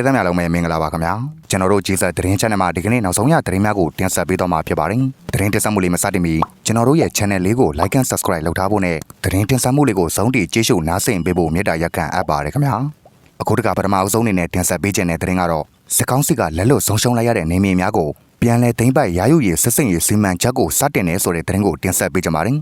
မေသားများလုံးပဲမင်္ဂလာပါခင်ဗျာကျွန်တော်တို့ဂျေဆတ်သတင်း channel မှာဒီကနေ့နောက်ဆုံးရသတင်းများကိုတင်ဆက်ပေးတော့မှာဖြစ်ပါတယ်သတင်းတင်ဆက်မှုလေးမစတင်မီကျွန်တော်တို့ရဲ့ channel လေးကို like and subscribe လုပ်ထားဖို့နဲ့သတင်းတင်ဆက်မှုလေးကိုစုံတီကြည့်ရှုနားဆင်ပေးဖို့မေတ္တာရက်ခံအပ်ပါတယ်ခင်ဗျာအခုတကပထမအဆုံးအနေနဲ့တင်ဆက်ပေးခြင်းတဲ့သတင်းကတော့စစ်ကောင်းစီကလက်လွတ်ဆုံးရှုံးလိုက်ရတဲ့နေမြေများကိုပြန်လည်သိမ်းပိုက်ရာယူရေးစစ်စင်ရေးစီမံချက်ကိုစတင်နေဆိုတဲ့သတင်းကိုတင်ဆက်ပေးကြပါမယ်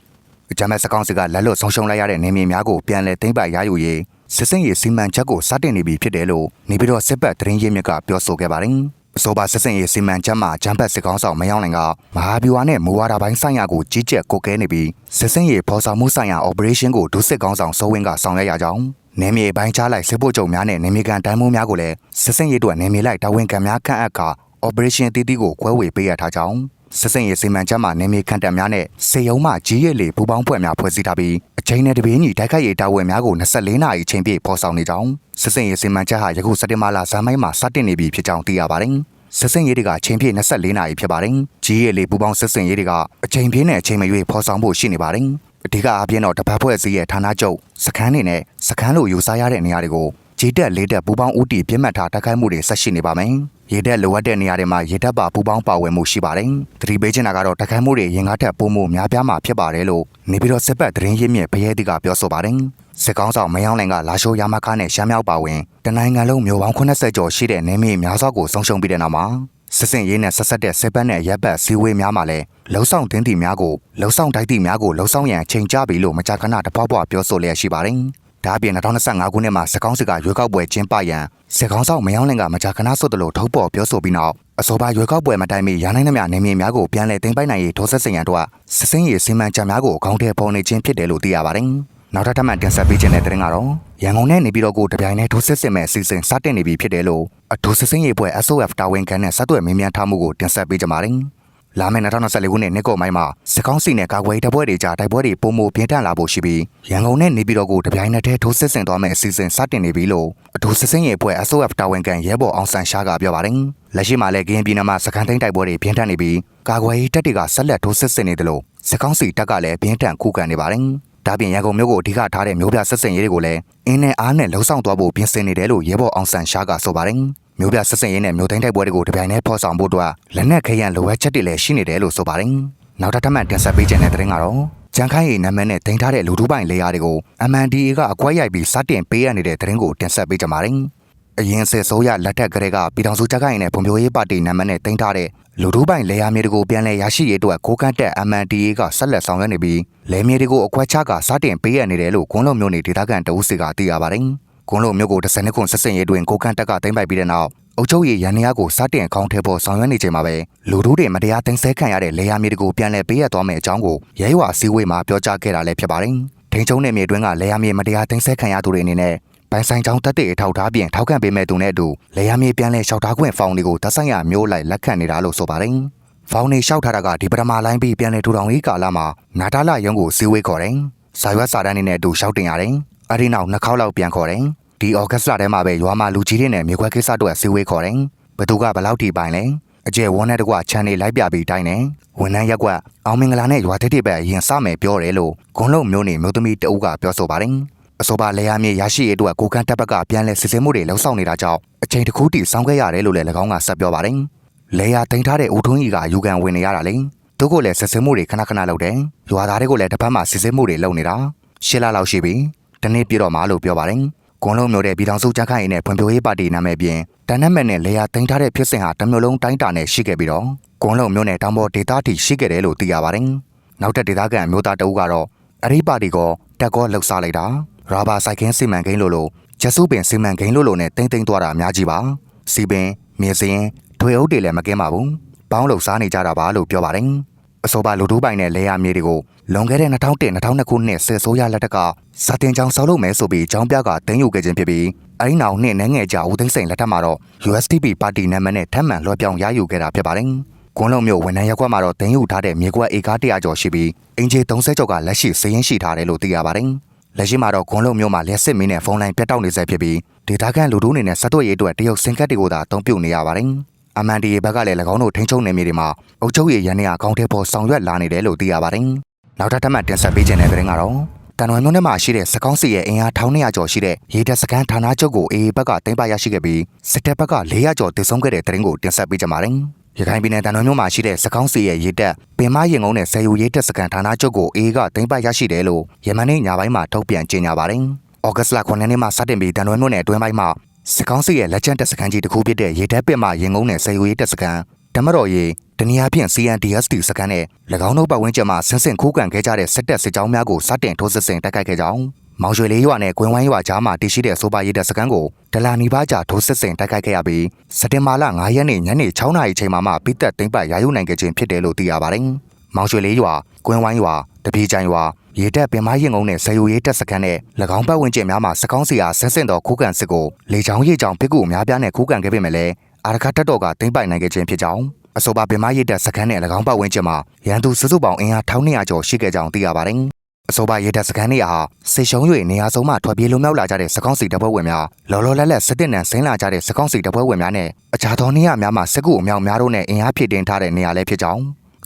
ဂျမတ်စကောင်းစီကလက်လွတ်ဆုံးရှုံးလိုက်ရတဲ့နေမြေများကိုပြန်လည်သိမ်းပိုက်ရယူရေး စစ်စင်ရေးစီမံချက်ကိုစတင်နေပြီဖြစ်တယ်လို့နေပြည်တော်စစ်ပတ်သတင်းရင်းမြစ်ကပြောဆိုခဲ့ပါတယ်။အဆိုပါစစ်စင်ရေးစီမံချက်မှာဂျမ်ဘတ်စစ်ကောင်းဆောင်မယောင်းလင်ကမဟာဗျူဟာနဲ့မူဝါဒပိုင်းဆိုင်ရာကိုကြီးကြပ်ကုတ်ကဲနေပြီးစစ်စင်ရေးဖော်ဆောင်မှုဆိုင်ရာ operation ကိုဒုစစ်ကောင်းဆောင်စိုးဝင်းကဆောင်ရွက်ရကြောင်းနေမြေပိုင်းချလိုက်စစ်ဖို့ချုပ်များနဲ့နေမြေကန်တန်းမိုးများကိုလည်းစစ်စင်ရေးတို့နေမြေလိုက်တာဝန်ခံများခန့်အပ်က operation တည်တည်ကိုကွဲဝေပေးရထားကြောင်း စစ်စင်ရေးစီမံချက်မှာနေမြေခန့်တက်များနဲ့စေယုံမှကြီးရဲလေပူပေါင်းဖွဲ့များဖွဲ့စည်းထားပြီးအချိန်နဲ့တပြေးညီတိုက်ခိုက်ရေးတာဝန်များကို24နာရီချိန်ပြည့်ဖော်ဆောင်နေကြောင်းစစ်စင်ရေးစီမံချက်ဟာယခုစက်တင်ဘာလဇန်မိုင်းမှာစတင်နေပြီဖြစ်ကြောင်းသိရပါတယ်စစ်စင်ရေးတွေကချိန်ပြည့်24နာရီဖြစ်ပါတယ်ကြီးရဲလေပူပေါင်းစစ်စင်ရေးတွေကအချိန်ပြည့်နဲ့အချိန်မရွေးဖော်ဆောင်ဖို့ရှိနေပါတယ်အဓိကအပြင်းတော့တပတ်ဖွဲ့စည်းရဲ့ဌာနချုပ်စခန်းနေနဲ့စခန်းလိုယူဆရတဲ့နေရာတွေကို ဂျီတက်လေးတက်ပူပေါင်းဦးတီပြစ်မှတ်ထားတိုက်ခိုက်မှုတွေဆက်ရှိနေပါမယ်။ရေတက်လိုအပ်တဲ့နေရာတွေမှာရေတက်ပါပူပေါင်းပါဝင်မှုရှိပါတယ်။သတိပေးချင်တာကတော့တိုက်ခိုက်မှုတွေရင်ကားထက်ပိုမှုများပြားမှာဖြစ်ပါတယ်လို့နေပြည်တော်စစ်ပတ်သတင်းရင်းမြစ်ဖရဲတီကပြောဆိုပါတယ်။စစ်ကောင်းဆောင်မယောင်းလင်ကလာရှိုးရမခါနဲ့ရှမ်းမြောက်ပါဝင်တနိုင်ငံလုံးမျိုးပေါင်း80ကျော်ရှိတဲ့နေမြေများစွာကိုဆုံးရှုံးပြီးတဲ့နောက်မှာစစ်စင်ရေးနဲ့ဆက်ဆက်တဲ့စစ်ပတ်နဲ့ရပ်ပတ်စည်းဝေးများမှာလည်းလုံဆောင်တင်းတီများကိုလုံဆောင်တိုက်တီများကိုလုံဆောင်ရန်ချိန်ကြပြီလို့မကြာခဏတပွားပွားပြောဆိုလျက်ရှိပါတယ်။ ဒါအပြင်2025ခုနှစ်မှာစစ်ကောင်းစစ်ကရွေးကောက်ပွဲကျင်းပရန်စစ်ကောင်းဆောင်မယောင်းလင်ကမကြာခဏဆိုသလိုထုတ်ပေါ်ပြောဆိုပြီးနောက်အဆိုပါရွေးကောက်ပွဲမတိုင်မီရနိုင်သမျှနေမြေများကိုပြန်လည်သိမ်းပိုက်နိုင်ရေးဒေါ်ဆက်စင်ရန်တို့ကစစ်စင်းရေးစီမံချက်များကိုအကောင့်ထဲပေါ်နေခြင်းဖြစ်တယ်လို့သိရပါတယ်။နောက်ထပ်ထပ်မံတင်ဆက်ပေးခြင်းတဲ့တဲ့ရင်ကတော့ရန်ကုန်နဲ့နေပြည်တော်ကိုတပြိုင်တည်းထိုးစစ်ဆင်မဲ့အစီအစဉ်စတင်နေပြီဖြစ်တယ်လို့အထူးစစ်စင်ရေးပွဲ SOF တာဝန်ခံနဲ့ဆက်သွယ်မင်းမြန်ထားမှုကိုတင်ဆက်ပေးကြပါမယ်။ လာမယ့်2024ခုနှစ်နှစ်ကုန်ပိုင်းမှာစစ်ကောင်းစီနဲ့ကာကွယ်တပ်ဖွဲ့တွေကြားတိုက်ပွဲတွေပုံမပြင်းထန်လာဖို့ရှိပြီးရန်ကုန်နဲ့နေပြည်တော်ကိုတပြိုင်နက်တည်းထိုးစစ်ဆင်သွားမယ့်အစီအစဉ်စတင်နေပြီလို့အထူးစစ်စင်ရေးပွဲ SOF တာဝန်ခံရဲဘော်အောင်ဆန်းရှားကပြောပါတယ်။လက်ရှိမှာလည်းကရင်ပြည်နယ်မှာစကန်သိန်းတိုက်ပွဲတွေပြင်းထန်နေပြီးကာကွယ်ရေးတပ်တွေကဆက်လက်ထိုးစစ်ဆင်နေတယ်လို့စစ်ကောင်းစီတပ်ကလည်းပြင်းထန်ခုခံနေပါတယ်။ဒါပြင်ရန်ကုန်မြို့ကိုအဓိကထားတဲ့မြို့ပြဆက်စင်ရေးတွေကိုလည်းအင်းနဲ့အားနဲ့လှုံ့ဆော်သွားဖို့ပြင်ဆင်နေတယ်လို့ရဲဘော်အောင်ဆန်းရှားကဆိုပါတယ်။ မြို့ပြဆက်စင်ရေးနဲ့မြို့သိမ်းတိုက်ပွဲတွေကိုတပြိုင်တည်းဖော်ဆောင်ဖို့အတွက်လက်နက်ခဲယံလိုအပ်ချက်တွေလည်းရှိနေတယ်လို့ဆိုပါတယ်။နောက်ထပ်ထပ်မံတင်ဆက်ပေးခြင်းတဲ့တဲ့ရင်ကတော့ကြံခိုင်းရီနာမည်နဲ့တင်ထားတဲ့လူထုပိုင်လေယာတွေကို MNDA ကအကွက်ရိုက်ပြီးစတင်ပေးရနေတဲ့တဲ့ရင်ကိုတင်ဆက်ပေးကြပါမယ်။အရင်စစ်ဆိုးရလက်ထက်ကလေးကပြည်ထောင်စုကြက်ခိုင်နဲ့ဖွံ့ဖြိုးရေးပါတီနာမည်နဲ့တင်ထားတဲ့လူထုပိုင်လေယာမြေတွေကိုပြန်လည်ရရှိရေးအတွက်ကိုကန့်တက် MNDA ကဆက်လက်ဆောင်ရွက်နေပြီးလေမြေတွေကိုအကွက်ချကစတင်ပေးရနေတယ်လို့ကွန်းလုံမျိုးနေဒေသခံတအုပ်စီကသိရပါတယ်။ ကွန်းလုံမျိုးကိုတစ်စနစ်ခွန်ဆက်စင်ရေးတွင်ကိုကန့်တက်ကတင်ပိုက်ပြီးတဲ့နောက်အုပ်ချုပ်ရေးရန်ရာကိုစတင်အကောင့်ထဲပေါ်ဆောင်ရွက်နေချိန်မှာပဲလူတို့တွေမတရားတင်ဆက်ခံရတဲ့လေယာမြေတွေကိုပြန်လည်ပေးရသွားမယ့်အကြောင်းကိုရဲရွာစည်းဝေးမှာပြောကြားခဲ့တာလည်းဖြစ်ပါတယ်။ထိန်ချုံနယ်မြေတွင်းကလေယာမြေမတရားတင်ဆက်ခံရသူတွေအနေနဲ့ပိုင်ဆိုင်ကြောင်းတက်တဲ့အထောက်ထားပြင်ထောက်ခံပေးမဲ့သူနဲ့အတူလေယာမြေပြန်လည်လျှောက်ထားခွင့်ဖောင်တွေကိုသက်ဆိုင်ရာမျိုးလိုက်လက်ခံနေတာလို့ဆိုပါတယ်။ဖောင်နေလျှောက်ထားတာကဒီပထမလိုင်းပြီးပြန်လည်ထူထောင်ရေးကာလမှာနာတာလာရုံးကိုစည်းဝေးခေါ်တယ်။စာရွက်စာတမ်းတွေနဲ့အတူလျှောက်တင်ရတယ်။ အဲဒီနောက်နှစ်ခေါက်လောက်ပြန်ခေါ်တယ်။ဒီဩဂတ်စ်လထဲမှာပဲရွာမှာလူကြီးတွေနဲ့မြေခွဲကိစ္စတို့စည်းဝေးခေါ်တယ်။ဘသူကဘလောက်ထိပိုင်လဲ။အကျယ်ဝန်းတဲ့တကွချန်နေလိုက်ပြပြီးတိုင်းတယ်။ဝန်ထမ်းရက်ကွက်အောင်မင်္ဂလာနဲ့ရွာတိတိပဲအရင်စမယ်ပြောတယ်လို့ဂွန်လုံးမျိုးနေမျိုးသမီးတအုပ်ကပြောဆိုပါတယ်။အဆိုပါလေယာမြေရရှိရေးအတွက်ကိုကန့်တပ်ဘက်ကပြန်လဲစစ်ဆေးမှုတွေလှုံ့ဆော်နေတာကြောင့်အချိန်တစ်ခုတည်းစောင်းခဲ့ရတယ်လို့လည်း၎င်းကဆက်ပြောပါတယ်။လေယာတင်ထားတဲ့ဦးထွန်းကြီးကယူကန်ဝင်နေရတာလေ။သူကလည်းစစ်ဆေးမှုတွေခဏခဏလုပ်တယ်။ရွာသားတွေကိုလည်းတစ်ဖက်မှာစစ်ဆေးမှုတွေလုပ်နေတာ။ရှစ်လလောက်ရှိပြီ။ တနေ့ပြည့်တော့မှလို့ပြောပါတယ်။ကွန်လုံးမျိုးတဲ့ပြည်ထောင်စုကြက်ခိုင်ရေးနဲ့ဖွံ့ဖြိုးရေးပါတီနာမည်ပြင်တန်နက်မဲ့နဲ့လေယာတင်ထားတဲ့ဖြစ်စဉ်ဟာတမျိုးလုံးတိုင်းတာနဲ့ရှိခဲ့ပြီးတော့ကွန်လုံးမျိုးနဲ့တောင်ပေါ်ဒေတာတီရှိခဲ့တယ်လို့သိရပါတယ်။နောက်ထပ်ဒေတာကန်မျိုးသားတအုပ်ကတော့အရိပါတီကတက်ကောလှုပ်ရှားလိုက်တာ။ရာဘာဆိုင်ကင်းစီမံကိန်းလို့လို့ချက်စုပင်စီမံကိန်းလို့လို့နဲ့တင်းတင်းသွားတာအများကြီးပါ။စီပင်မြေစင်းထွေအုပ်တွေလည်းမကင်းပါဘူး။ပေါင်းလှုပ်ရှားနေကြတာပါလို့ပြောပါတယ်။ အဆိုပါလူထုပိုင်နဲ့လေယာမြေတွေကိုလွန်ခဲ့တဲ့2001-2002ခုနှစ်စစ်ဆိုးရလက်ထက်ကစာတင်ကြောင်ဆောက်လုပ်မယ်ဆိုပြီးကျောင်းပြကတင်းယူခဲ့ခြင်းဖြစ်ပြီးအဲဒီနောက်နှစ်နှဲငယ်ကြာဦးသိန်းစိန်လက်ထက်မှာတော့ USDP ပါတီနာမည်နဲ့ထပ်မံလွှဲပြောင်းရယူခဲ့တာဖြစ်ပါတယ်။ကွန်းလုံးမျိုးဝန်ထမ်းရက်ကွက်မှာတော့တင်းယူထားတဲ့မြေကွက်ဧက100ကျော်ရှိပြီးအင်ဂျီ30ကျော်ကလက်ရှိစည်ရင်းရှိထားတယ်လို့သိရပါတယ်။လက်ရှိမှာတော့ကွန်းလုံးမျိုးမှာလက်စစ်မင်းနဲ့ဖုန်းလိုင်းပြတ်တောက်နေဆဲဖြစ်ပြီးဒေတာကန်လူတို့အနေနဲ့ဆက်သွယ်ရေးအတွက်တရုတ်စင်ကတ်တွေကိုသာအသုံးပြုနေရပါတယ်။ MNDA ဘက်ကလည်း၎င်းတို့ထိန်းချုပ်နေမြေတွေမှာအုပ်ချုပ်ရေးရန်နေအကောင့်ထဲပေါ်ဆောင်ရွက်လာနေတယ်လို့သိရပါတယ်။နောက်ထပ်ထပ်မံတင်ဆက်ပေးခြင်းတဲ့တဲ့ရင်ကတော့တန်တော်မျိုးနဲ့မှရှိတဲ့စကောင်းစီရဲ့အင်အား1200ကျော်ရှိတဲ့ရေတပ်စခန်းဌာနချုပ်ကိုအေအေဘက်ကတင်ပရရှိခဲ့ပြီးစစ်တပ်ဘက်က400ကျော်တည်ဆုံခဲ့တဲ့တရင်ကိုတင်ဆက်ပေးကြပါမယ်။ရခိုင်ပြည်နယ်တန်တော်မျိုးမှာရှိတဲ့စကောင်းစီရဲ့ရေတပ်ပင်မရင်ကုန်းနဲ့ဆယ်ယူရေတပ်စခန်းဌာနချုပ်ကိုအေအေကတင်ပရရှိတယ်လို့ယမန်နေ့ညပိုင်းမှာထုတ်ပြန်ကြေညာပါတယ်။ဩဂတ်လ9ရက်နေ့မှာစတင်ပြီးတန်တော်မျိုးနဲ့အတွင်းပိုင်းမှာ စကောင်းစီရဲ့လက်ကျန်တပ်စခန်းကြီးတစ်ခုဖြစ်တဲ့ရေတပ်ပင်မရင်ကုန်းနဲ့ဆယ်ယူရေတပ်စခန်းတမတော်ရေတနည်းအားဖြင့် CNDST စကန်နဲ့၎င်းတို့ပတ်ဝန်းကျင်မှာဆင်းဆင်းခိုးကန်ခဲ့ကြတဲ့စစ်တပ်စစ်ကြောင်းများကိုစတင်ထိုးစစ်ဆင်တိုက်ခိုက်ခဲ့ကြောင်းမောင်ရွှေလေးရွာနဲ့ကွင်းဝိုင်းရွာကြားမှာတည်ရှိတဲ့ဆိုပါရည်တပ်စကန်ကိုဒလာနီပါးကြာထိုးစစ်ဆင်တိုက်ခိုက်ခဲ့ရပြီးစက်တင်ဘာလ9ရက်နေ့ညနေ6နာရီချိန်မှာမှပိသက်သိမ့်ပတ်ရာယူနိုင်ခဲ့ခြင်းဖြစ်တယ်လို့သိရပါတယ်။ မောင်ရွှေလေးရွာကွင်းဝိုင်းရွာတပြေချိုင်ရွာရေတပ်ပင်မရင်ကုန်းနဲ့ဆယ်ယူရေးတပ်စကန်နဲ့၎င်းပတ်ဝန်းကျင်များမှာစကောင်းစီအားဆင်းဆင်းသောခိုးကန်စစ်ကိုလေချောင်းရေချောင်းပစ်ကူအများပြားနဲ့ခိုးကန်ခဲ့ပေမဲ့လည်းအာရခတ်တပ်တော်ကသိမ့်ပိုင်နိုင်ခဲ့ခြင်းဖြစ်ကြောင်းအဆိုပါပင်မရစ်တဲ့စခန်းနဲ့၎င်းပတ်ဝန်းကျင်မှာရန်သူစုစုပေါင်းအင်အား1200ကျော်ရှိခဲ့ကြောင်းသိရပါတယ်။အဆိုပါရစ်တဲ့စခန်းတွေဟာဆေရှုံး၍နေရာဆုံးမှထွက်ပြေးလွန်မြောက်လာကြတဲ့စကောင်းစီတပ်ဖွဲ့ဝင်များလော်လော်လက်လက်စစ်တပ်နဲ့ဆင်းလာကြတဲ့စကောင်းစီတပ်ဖွဲ့ဝင်များနဲ့အခြားသောနေရာများမှာစစ်ကူအမြောက်များတို့နဲ့အင်အားဖြည့်တင်ထားတဲ့နေရာလည်းဖြစ်ကြောင်း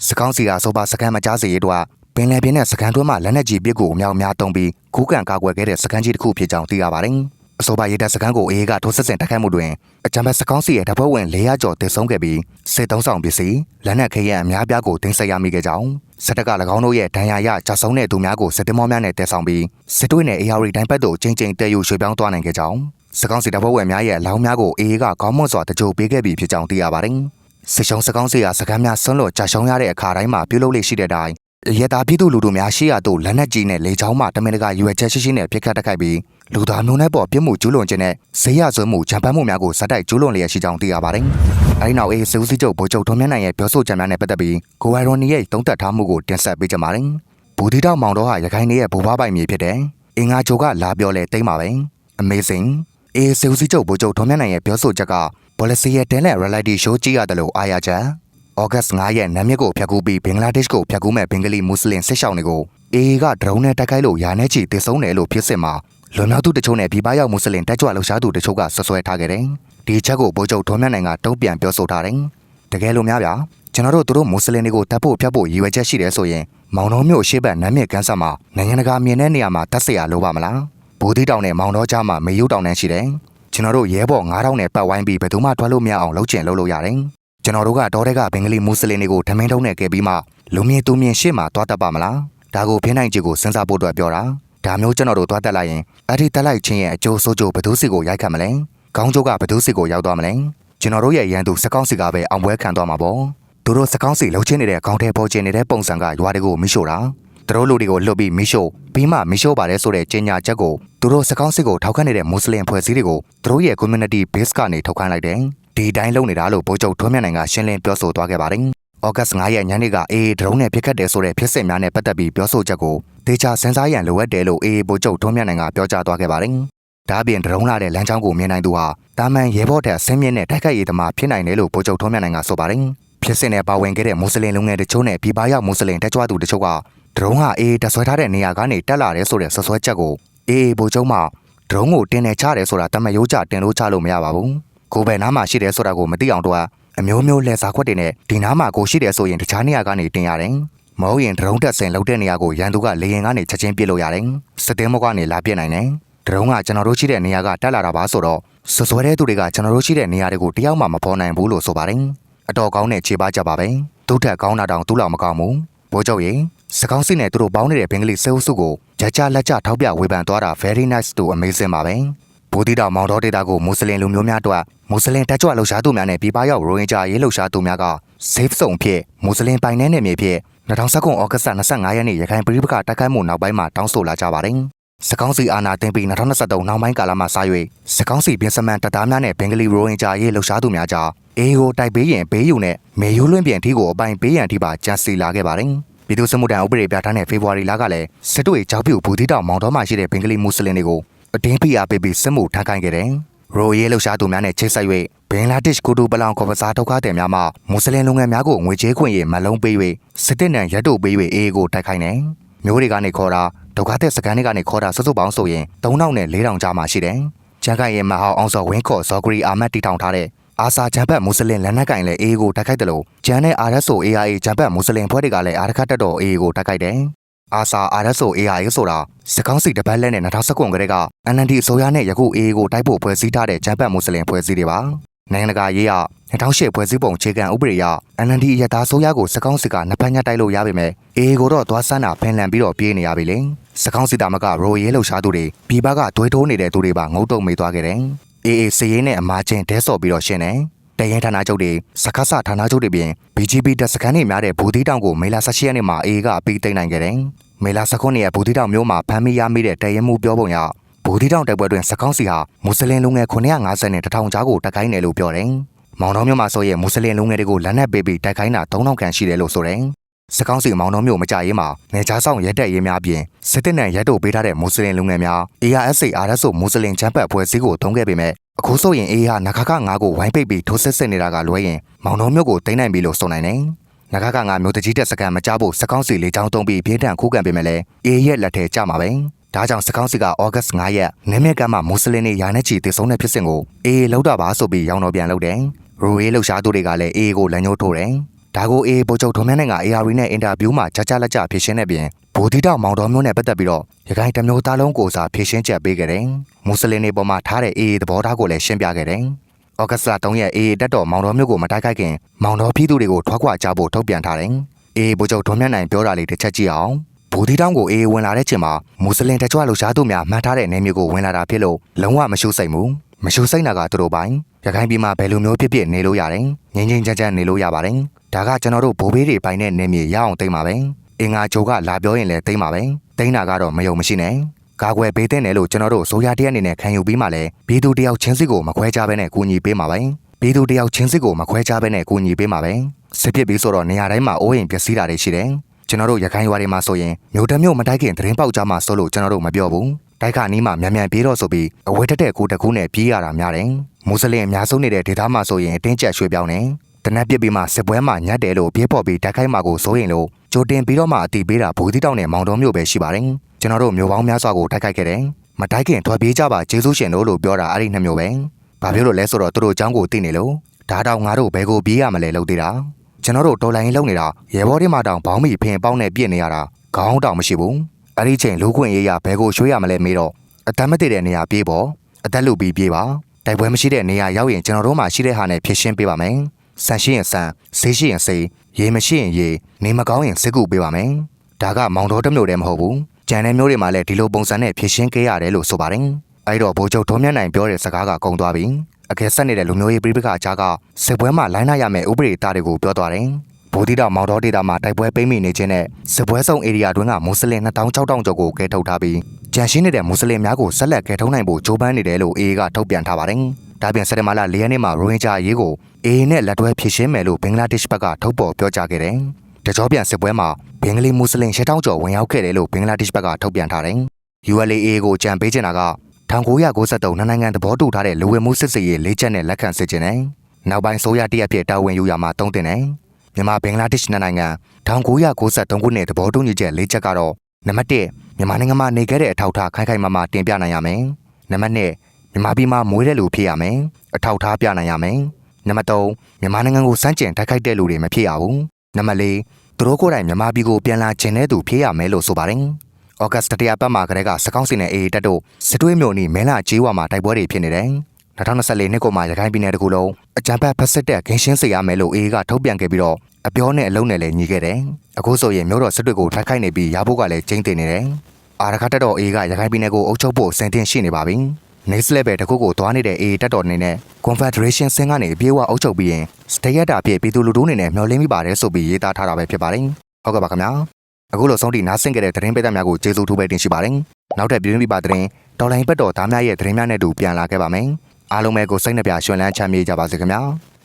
စကောင်းစီကအဆိုပါစခန်းမကြားစေရတော့ပင်လယ်ပြင်နဲ့စကန်တွင်းမှာလက်နက်ကြီးပစ်ကူအမြောက်များတုံးပြီးကူးကန်ကာကွယ်ခဲ့တဲ့စကန်ကြီးတစ်ခုဖြစ်ကြောင်းသိရပါတယ်။အဆိုပါရတပ်စကန်ကိုအေးကထိုးစစ်ဆင်တိုက်ခိုက်မှုတွင်အကြံဖက်စကောင်းစီရဲ့တပ်ဖွဲ့ဝင်400ကျော်တည်ဆုံခဲ့ပြီးစစ်တုံးဆောင်ပစ္စည်းလက်နက်ခဲယမ်းအများပြားကိုတင်ဆက်ရမိခဲ့ကြောင်းစစ်တပ်က၎င်းတို့ရဲ့ဒဏ်ရာရကြာဆုံးတဲ့သူများကိုစစ်တမောများနဲ့တည်ဆောင်ပြီးစစ်တွေနဲ့ AR တိုင်းဘက်သို့ချင်းချင်းတည်ယူရွှေ့ပြောင်းသွားနိုင်ခဲ့ကြောင်းစကောင်းစီတပ်ဖွဲ့ဝင်များရဲ့အလောင်းများကိုအေးကကောင်းမွန်စွာတကြိုပေးခဲ့ပြီးဖြစ်ကြောင်းသိရပါတယ်။ စစ်ရှုံးစကောင်းစီကစကမ်းများဆွန့်လွတ်ကြာရှုံးရတဲ့အခါတိုင်းမှာပြုလုပ်လေရှိတဲ့အတိုင်းရဲသားပြည်သူလူထုများရှေ့ရသို့လက်နက်ကြီးနဲ့လေချောင်းမှတမင်တကာရွယ်ချက်ရှိရှိနဲ့ပြစ်ခတ်တိုက်ခိုက်ပြီးလူသားမျိုးနဲ့ပေါ်ပြစ်မှုကျူးလွန်ခြင်းနဲ့ဈေးရဆွေးမှုဂျပန်မှုများကိုဇက်တိုက်ကျူးလွန်လျက်ရှိကြောင်းသိရပါတယ်။အဲဒီနောက်အေးစူးစီချုပ်ဗိုလ်ချုပ်ထွန်းမြတ်နိုင်ရဲ့ပြောဆိုချက်များနဲ့ပတ်သက်ပြီးကိုဝိုင်ရွန်နီရဲ့တုံးသက်ထားမှုကိုတင်ဆက်ပေးကြပါမယ်။ဘူဒီတောင်မောင်တော်ဟာရခိုင်နေရဲ့ဘူဘပိုင်မြေဖြစ်တယ်။အင်္ဂါချိုကလာပြောလဲတိမ့်ပါပဲ။ Amazing အေးစူးစီချုပ်ဗိုလ်ချုပ်ထွန်းမြတ်နိုင်ရဲ့ပြောဆိုချက်က policy ရဲ့တဲနဲ့ reality show ကြည့်ရတယ်လို့အားရချက်။ဩဂတ်9ရက်နမ်းမြစ်ကိုဖျက်ကူးပြီးဘင်္ဂလားဒေ့ရှ်ကိုဖျက်ကူးမဲ့ဘင်္ဂလီမွတ်စလင်စစ်ရှောင်းတွေကိုအေအေကဒရုန်းနဲ့တိုက်ခိုက်လို့ယာနဲ့ချီတည်ဆုံတယ်လို့ဖြစ်စစ်မှာလွန်မြောက်သူတချို့နဲ့ပြည်ပရောက်မွတ်စလင်တက်ကြွလှုပ်ရှားသူတချို့ကဆွဆွဲထားခဲ့တယ်။ဒီချက်ကိုဗိုလ်ချုပ်ထွန်းမြတ်နိုင်ကတုံ့ပြန်ပြောဆိုထားတယ်။တကယ်လို့များဗျာကျွန်တော်တို့တို့မွတ်စလင်တွေကိုတတ်ဖို့ဖျက်ဖို့ရည်ရွယ်ချက်ရှိတယ်ဆိုရင်မောင်တော်မျိုးရှေ့ဘက်နမ်းမြစ်ကမ်းဆက်မှာနိုင်ငံတကာမြင်တဲ့နေရာမှာတက်เสียရလိုပါမလား။ဘူဒီတောင်နဲ့မောင်တော်ကြားမှာမေယုတောင်နဲ့ရှိတယ်။ ကျွန်တော်တို့ရဲဘော်9000နဲ့ပတ်ဝိုင်းပြီးဘယ်သူမှထွက်လို့မရအောင်လှုပ်ချင်လှုပ်လို့ရတယ်။ကျွန်တော်တို့ကတော့တဲ့ကဘင်္ဂလီမွတ်စလင်တွေကိုဓမင်းထုံးနဲ့ကဲပြီးမှလူမြင်သူမြင်ရှေ့မှာတွားတက်ပါမလားဒါကိုဖင်းနိုင်ကြီးကိုစဉ်းစားဖို့အတွက်ပြောတာဒါမျိုးကျွန်တော်တို့တွားတက်လိုက်ရင်အဲ့ဒီတက်လိုက်ချင်းရဲ့အကျိုးဆိုးကျိုးဘယ်သူစီကိုရိုက်ခတ်မလဲကောင်းကျိုးကဘယ်သူစီကိုရောက်သွားမလဲကျွန်တော်တို့ရဲ့ရန်သူစကောင်းစီကပဲအောင်ပွဲခံသွားမှာပေါ့သူတို့စကောင်းစီလှုပ်ချင်းနေတဲ့အကောင့်ထဲပေါ်ကျင်နေတဲ့ပုံစံကရွာတွေကိုမိရှို့တာ သူတို့လူတွေကိုလှုပ်ပြီးမိရှို့ပြီးမှမိရှို့ပါတယ်ဆိုတဲ့ကြေညာချက်ကိုသူတို့စကောင်းစီကိုထောက်ခံနေတဲ့မွတ်စလင်ဖွဲ့စည်းတွေကိုသူတို့ရဲ့ community base ကနေထောက်ခံလိုက်တယ်ဒီတိုင်းလုပ်နေတာလို့ဗိုလ်ချုပ်ထွန်းမြတ်နိုင်ကရှင်းလင်းပြောဆိုသွားခဲ့ပါတယ်။ဩဂတ်9ရက်ညနေကအေးဒရုန်းနဲ့ပြစ်ခတ်တယ်ဆိုတဲ့ဖြစ်စဉ်များနဲ့ပတ်သက်ပြီးပြောဆိုချက်ကိုဒေချာစင်စားရန်လိုအပ်တယ်လို့အေးဗိုလ်ချုပ်ထွန်းမြတ်နိုင်ကပြောကြားသွားခဲ့ပါတယ်။ဒါ့အပြင်ဒရုန်းလာတဲ့လမ်းကြောင်းကိုမြင်နိုင်သူဟာတာမန်ရဲဘော်တဲ့ဆင်းမြင့်တဲ့တိုက်ခိုက်ရေးသမားဖြစ်နိုင်တယ်လို့ဗိုလ်ချုပ်ထွန်းမြတ်နိုင်ကဆိုပါတယ်။ဖြစ်စဉ်နဲ့ပါဝင်ခဲ့တဲ့မွတ်စလင်လူငယ်တချို့နဲ့ပြည်ပရောက်မွတ်စလင်တက်ကြွသူတချို့က ဒရုန်းဟာအေးတဆွဲထားတဲ့နေရာကနေတက်လာတယ်ဆိုတဲ့ဆွဆွဲချက်ကိုအေးဗိုလ်ချုပ်မှဒရုန်းကိုတင်နေချတယ်ဆိုတာတမယိုးကြတင်လို့ချလို့မရပါဘူး။ကိုပဲနားမှာရှိတယ်ဆိုတာကိုမသိအောင်တော့အမျိုးမျိုးလက်စားခွက်တွေနဲ့ဒီနားမှာကိုရှိတယ်ဆိုရင်တခြားနေရာကနေတင်ရတယ်။မဟုတ်ရင်ဒရုန်းတက်ဆင်လောက်တဲ့နေရာကိုရန်သူကလေရင်ကနေချက်ချင်းပြစ်လို့ရတယ်။စတဲ့မောကနေလာပြစ်နိုင်တယ်။ဒရုန်းကကျွန်တော်တို့ရှိတဲ့နေရာကတက်လာတာပါဆိုတော့ဆွဆွဲတဲ့သူတွေကကျွန်တော်တို့ရှိတဲ့နေရာတွေကိုတယောက်မှမဖော်နိုင်ဘူးလို့ဆိုပါတယ်။အတော်ကောင်းတဲ့ခြေပါကြပါပဲ။သူ့ထက်ကောင်းတာတောင်သူ့လောက်မကောင်းဘူး။ဘိုးချုပ်ရင် စကောင်းစစ်နဲ့သူတို့ပေါင်းနေတဲ့ဘင်္ဂလီဆဲအုပ်စုကိုကြကြလက်ကြထောက်ပြဝေဖန်သွားတာ very nice to amazing ပါပဲ။ဘူဒီတောင်မောင်တော်ဒေတာကိုမွတ်စလင်လူမျိုးများအတွက်မွတ်စလင်တက်ကြွလှုပ်ရှားသူများနဲ့ပြည်ပရောက်ရိုဟင်ဂျာရေးလှုပ်ရှားသူများက safe zone ဖြစ်မွတ်စလင်ပိုင်နယ်နယ်မြေဖြစ်2019ဩဂတ်စ်25ရက်နေ့ရခိုင်ပြည်ပကတိုက်ခိုက်မှုနောက်ပိုင်းမှာတောင်းဆိုလာကြပါတယ်။စကောင်းစီအာနာတင်ပြီး2023နောက်ပိုင်းကာလမှာစ၍စကောင်းစီပြင်စမန်တပ်သားများနဲ့ဘင်္ဂလီရိုဟင်ဂျာရေးလှုပ်ရှားသူများကြားအေကိုတိုက်ပေးရင်ဘေးယူနဲ့မေယိုးလွင့်ပြန်ထီကိုအပိုင်ပေးရန်ထီပါကြံစီလာခဲ့ပါတယ်။ ပြည်သူ့စမှုတန်ဥပဒေပြဋ္ဌာန်းတဲ့ဖေဖော်ဝါရီလကလည်းစစ်တွေကြောက်ပြူဘူဒီတောင်မောင်တော်မှာရှိတဲ့ဘင်္ဂလီမွတ်စလင်တွေကိုအတင်းဖိအားပေးပြီးစစ်မှုထမ်းခိုင်းခဲ့တယ်။ရိုရဲလှုပ်ရှားသူများနဲ့ချိတ်ဆက်၍ဘင်္ဂလားဒေ့ရှ်ကိုတူပလောင်ကော်ပစာဒုက္ခသည်များမှမွတ်စလင်လူငယ်များကိုငွေကြေးခွင့်ရေးမလုံးပေး၍စစ်တပ်နဲ့ရက်တို့ပေး၍အေးကိုတိုက်ခိုင်းတယ်။မျိုးတွေကနေခေါ်တာဒုက္ခသည်စကန်တွေကနေခေါ်တာစုစုပေါင်းဆိုရင်3000နဲ့4000ကြားမှရှိတယ်။ချန်ခိုင်ရဲ့မဟာအောင်စော်ဝင်းခေါ်ဇော်ဂရီအာမတ်တီထောင်ထားတဲ့ အာစာဂျမ်ဘတ်မွတ်စလင်လက်နက်ကင်လည်းအေးကိုတိုက်ခိုက်တယ်လို့ဂျန်နဲ့ RSO AIA ဂျမ်ဘတ်မွတ်စလင်ဖွဲ့တွေကလည်းအာရခတ်တက်တော်အေးကိုတိုက်ခိုက်တယ်အာစာ RSO AI ဆိုတာစကောင်းစီတပတ်လက်နဲ့2019ကတည်းက NND အစိုးရနဲ့ယခု AA ကိုတိုက်ဖို့ဖွဲ့စည်းထားတဲ့ဂျမ်ပတ်မွတ်စလင်ဖွဲ့စည်းတွေပါနိုင်ငံတကာရေးရ2008ဖွဲ့စည်းပုံခြေခံဥပဒေရ NND ရတာဆိုရကိုစကောင်းစီကနှစ်ဖက်ညှက်တိုက်လို့ရပါမယ် AA ကိုတော့သွားဆန်းတာဖင်လန်ပြီးတော့ပြေးနေရပြီလေစကောင်းစီတာမကရိုရဲလှူရှားသူတွေပြည်ပကတွေးထိုးနေတဲ့သူတွေပါငုံတုံမေးသွားခဲ့တယ် AA စည်ရင်းနဲ့အမာချင်းဒဲဆော်ပြီးတော့ရှင်းတယ်တရင်ဌာနချုပ်တွေစကားဆဌာနချုပ်တွေပြင် BGB တပ်စခန်းတွေများတဲ့ဘူဒီတောင်ကိုမေလာ16ရက်နေ့မှာ AA ကအပြီးသိမ်းနိုင်ခဲ့တယ်။မေလာ19ရက်ဘူဒီတောင်မြို့မှာဖမ်းမိရမိတဲ့တရင်မှုပြောပုံရဘူဒီတောင်တိုက်ပွဲတွင်စကောင်းစီဟာမွတ်စလင်လူငယ်950နဲ့1000ကြားကိုတိုက်ခိုင်းတယ်လို့ပြောတယ်။မောင်တော်မြို့မှာဆိုရင်မွတ်စလင်လူငယ်တွေကိုလက်နက်ပေးပြီးတိုက်ခိုင်းတာ3000ခန့်ရှိတယ်လို့ဆိုတယ်။ စကောင်းစီမောင်တော်မြို့မကြရေးမှာနေချားဆောင်ရက်တက်ရေးများပြင်စစ်တပ်နဲ့ရက်တို့ပေးထားတဲ့မွတ်စလင်လူငယ်များ ARSA RSO မွတ်စလင်ချမ်းပတ်ဖွဲ့စည်းကိုတုံးခဲ့ပေမဲ့အခုဆိုရင် AA ဟာနခခငါးကိုဝိုင်းပိတ်ပြီးထိုးစစ်စစ်နေတာကလွဲရင်မောင်တော်မြို့ကိုတိမ့်နိုင်ပြီလို့ဆိုနိုင်တယ်။နခခငါမြို့တကြီးတက်စကန်မကြဖို့စကောင်းစီလေးချောင်းတုံးပြီးပြင်းထန်ခိုးကန်ပေမဲ့လည်း AA ရဲ့လက်ထဲကျမှာပဲ။ဒါကြောင့်စကောင်းစီကဩဂတ်9ရက်နင်းမြက်ကမ်းမှာမွတ်စလင်တွေယာနဲ့ချီတည်ဆုံးတဲ့ဖြစ်စဉ်ကို AA လောက်တာပါဆိုပြီးရောင်းတော့ပြန်လုပ်တယ်။ရိုအေးလှူရှားသူတွေကလည်း AA ကိုလမ်းညှိုးထိုးတယ်။ ဒါကို AA ဗိုလ်ချုပ်ထုံးမြတ်နိုင်က AR နဲ့အင်တာဗျူးမှာကြကြလက်ကြဖြစ်ရှင်းတဲ့ပြင်ဗိုလ်တီတောင်မောင်တော်မျိုးနဲ့ပတ်သက်ပြီးတော့ရခိုင်တမျိုးသားလုံးကိုစားဖြည့်ရှင်းချက်ပေးခဲ့တယ်။မွတ်စလင်တွေပေါ်မှာထားတဲ့ AA သဘောထားကိုလည်းရှင်းပြခဲ့တယ်။ဩဂတ်စ်လ3ရက် AA တက်တော်မောင်တော်မျိုးကိုမတိုက်ခိုက်ခင်မောင်တော်ပြည်သူတွေကိုထွက်ခွာကြဖို့ထုတ်ပြန်ထားတယ်။ AA ဗိုလ်ချုပ်ထုံးမြတ်နိုင်ပြောတာလေးတစ်ချက်ကြည့်အောင်။ဘူဒီတောင်ကို AA ဝင်လာတဲ့ချိန်မှာမွတ်စလင်တကြွလှူရှားသူများမှတ်ထားတဲ့နေမျိုးကိုဝင်လာတာဖြစ်လို့လုံးဝမရှုစိတ်ဘူး။မရှုစိတ်နာကသူတို့ပိုင်းရခိုင်ပြည်မှာဘယ်လိုမျိုးဖြစ်ဖြစ်နေလို့ရတယ်။ငင်းငင်းကြမ်းကြမ်းနေလို့ရပါတယ်။ ဒါကကျွန်တော်တို့ဘိုးဘေးတွေပိုင်းတဲ့နေမြေရအောင်သိမ်းပါပဲ။အင်္ဂါချိုကလာပြောရင်လည်းသိမ်းပါပဲ။သိမ်းတာကတော့မယုံမရှိနဲ့။ကာကွယ်ပေးတဲ့နယ်လို့ကျွန်တော်တို့ဇိုးရတဲ့အနေနဲ့ခံယူပြီးမှလည်းပြည်သူတယောက်ချင်းစီကိုမခွဲခြားဘဲနဲ့ကူညီပေးမှာပဲ။ပြည်သူတယောက်ချင်းစီကိုမခွဲခြားဘဲနဲ့ကူညီပေးမှာပဲ။စစ်ပစ်ပြီးဆိုတော့နေရာတိုင်းမှာအိုးအိမ်ပျက်စီးတာတွေရှိတယ်။ကျွန်တော်တို့ရခိုင်ရွာတွေမှာဆိုရင်မြို့တစ်မြို့မတိုက်ခင်သတင်းပေါက်ကြမှာဆိုလို့ကျွန်တော်တို့မပြောဘူး။တိုက်ခါနီးမှာမြန်မြန်ပြေးတော့ဆိုပြီးအဝဲတက်တဲ့ကိုတကူနဲ့ပြေးရတာများတယ်။မွတ်စလင်အများဆုံးနေတဲ့ဒေသမှာဆိုရင်အတင်းကျပ်ရွှေ့ပြောင်းနေ။ တနက်ပြစ်ပြီးမှစစ်ပွဲမှာညတ်တယ်လို့ပြေးပေါ်ပြီးတိုက်ခိုက်မှာကိုစိုးရင်လို့ကြိုတင်ပြီးတော့မှအတီးပေးတာဘူသီတောင်နဲ့မောင်တော်မျိုးပဲရှိပါတယ်။ကျွန်တော်တို့မျိုးပေါင်းများစွာကိုတိုက်ခိုက်ခဲ့တယ်။မတိုက်ခင်ထွက်ပြေးကြပါကျေးဇူးရှင်တို့လို့ပြောတာအဲ့ဒီနှစ်မျိုးပဲ။ဘာဖြစ်လို့လဲဆိုတော့သူတို့အကြောင်းကိုသိနေလို့ဒါတော့ငါတို့ဘယ်ကိုပြေးရမလဲလို့သိတာ။ကျွန်တော်တို့တော်လိုင်းလုံနေတာရေဘော်တွေမှာတောင်ဘောင်းမီဖင်ပေါင်းနဲ့ပြည့်နေရတာခေါင်းတောင်မရှိဘူး။အဲ့ဒီချိန်လူခွင့်ရေးရဘယ်ကိုရွှေ့ရမလဲမေးတော့အတမ်းမတည်တဲ့နေရာပြေးပေါ့အသက်လူပြီးပြေးပါတိုက်ပွဲမရှိတဲ့နေရာရောက်ရင်ကျွန်တော်တို့မှရှိတဲ့ဟာနဲ့ဖြစ်ရှင်းပေးပါမယ် ဆန်ရှိရင်ဆန်ဆေးရှိရင်ဆေးရေမရှိရင်ရေနေမကောင်းရင်စစ်ကူပေးပါမယ်ဒါကမောင်တော်တစ်မျိုးတည်းမဟုတ်ဘူးကြံတဲ့မျိုးတွေမှာလည်းဒီလိုပုံစံနဲ့ဖြစ်ရှင်းခဲ့ရတယ်လို့ဆိုပါတယ်အဲ့တော့ဘိုးချုပ်ထုံးမြတ်နိုင်ပြောတဲ့စကားကကုန်သွားပြီအကဲဆက်နေတဲ့လူမျိုးရေးပြိပခါကြားကစစ်ပွဲမှာလိုင်းနာရမယ့်ဥပဒေသားတွေကိုပြောသွားတယ်ဘိုဒီတောင်မောင်တော်ဒေတာမှာတိုက်ပွဲပိတ်မိနေခြင်းနဲ့စစ်ပွဲဆောင်ဧရိယာတွင်းကမွတ်စလင်2600ကျော်ကိုကဲထုတ်ထားပြီးကြန့်ရှင်းနေတဲ့မွတ်စလင်များကိုဆက်လက်ကဲထုတ်နိုင်ဖို့ကြိုးပမ်းနေတယ်လို့ AA ကထုတ်ပြန်ထားပါတယ်။ဒါပြင်စက်တဘာလ၄ရက်နေ့မှာရိုဟင်ဂျာအရေးကို AA နဲ့လက်တွဲဖြည့်ရှင်းမယ်လို့ဘင်္ဂလားဒေ့ရှ်ဘက်ကထုတ်ပေါ်ပြောကြားခဲ့တယ်။တကြောပြန်စစ်ပွဲမှာဘင်္ဂလီမွတ်စလင်8000ကျော်ဝင်ရောက်ခဲ့တယ်လို့ဘင်္ဂလားဒေ့ရှ်ဘက်ကထုတ်ပြန်ထားတယ်။ ULA ကိုကြံပေးချင်တာက1993နှစ်နိုင်ငံသဘောတူထားတဲ့လူဝင်မှုစစ်စေးရေးလေးချက်နဲ့လက်ခံစစ်ခြင်းနဲ့နောက်ပိုင်းဆိုရတရက်ဖြစ်တာဝန်ယူရမှာတုံးတင်တယ်။မြန်မာဘင်္ဂလားဒေ့ရှ်နိုင်ငံ1993ခုနှစ်သဘောတူညီချက်၄ချက်ကတော့နံပါတ်1မြန်မာနိုင်ငံမှာနေခဲ့တဲ့အထောက်အထားခိုင်ခိုင်မာမာတင်ပြနိုင်ရမယ်။နံပါတ်2မြန်မာပြည်မှာမွေးတဲ့လူဖြစ်ရမယ်။အထောက်အထားပြနိုင်ရမယ်။ နံပါတ်3မြန်မာနိုင်ငံကိုစန့်ကျင်တိုက်ခိုက်တဲ့လူတွေမဖြစ်ရဘူး။နံပါတ်4သူတို့ကိုယ်တိုင်မြန်မာပြည်ကိုပြန်လာခြင်းတဲ့သူဖြစ်ရမယ်လို့ဆိုပါတယ်။ဩဂတ်တတိယပတ်မှာကတည်းကစကောင်းစင်နဲ့အေးတက်တို့စစ်တွေးမျိုးနီမဲလာကျေးဝါမှာတိုက်ပွဲတွေဖြစ်နေတယ်။2024နှစ်ကိုမှရခိုင်ပြည်နယ်တကူလုံးအကြံဖက်ဖက်စစ်တဲ့ဂင်းရှင်းစေရမယ်လို့အေးကထုတ်ပြန်ခဲ့ပြီးတော့အပြောနဲ့အလုံးနဲ့လည်းညီခဲ့တယ်။အခုဆိုရင်မျိုးတော်စစ်တွေကိုထိုက်ခိုက်နေပြီးရဖို့ကလည်းကျင်းတင်နေတယ်။အာရခတက်တော်အေးကရခိုင်ပြည်နယ်ကိုအုပ်ချုပ်ဖို့စင်တင်ရှိနေပါပြီ။ next level တကူကိုသွားနေတဲ့အေးတက်တော်အနေနဲ့ confederation ဆင်းကနေအပြေးအဝအုပ်ချုပ်ပြီးရင် stay ရတာဖြစ်ပြည်သူလူထုအနေနဲ့မျှော်လင့်မိပါတယ်ဆိုပြီးရေးသားထားတာပဲဖြစ်ပါတယ်။ဟုတ်ကဲ့ပါခင်ဗျာ။အခုလိုဆုံးထိနားဆင်ကြတဲ့သတင်းပေးသက်များကိုကျေးဇူးထူးပဲတင်ရှိပါတယ်။နောက်ထပ်ပြည်တွင်းပြပသတင်းတော်လိုင်းဘက်တော်သားများရဲ့သတင်းများနဲ့တူပြန်လာခဲ့ပါမယ်။အားလုံးပဲကိုစိတ်နှပြရွှင်လန်းချမ်းမြေ့ကြပါစေခင်ဗျာ။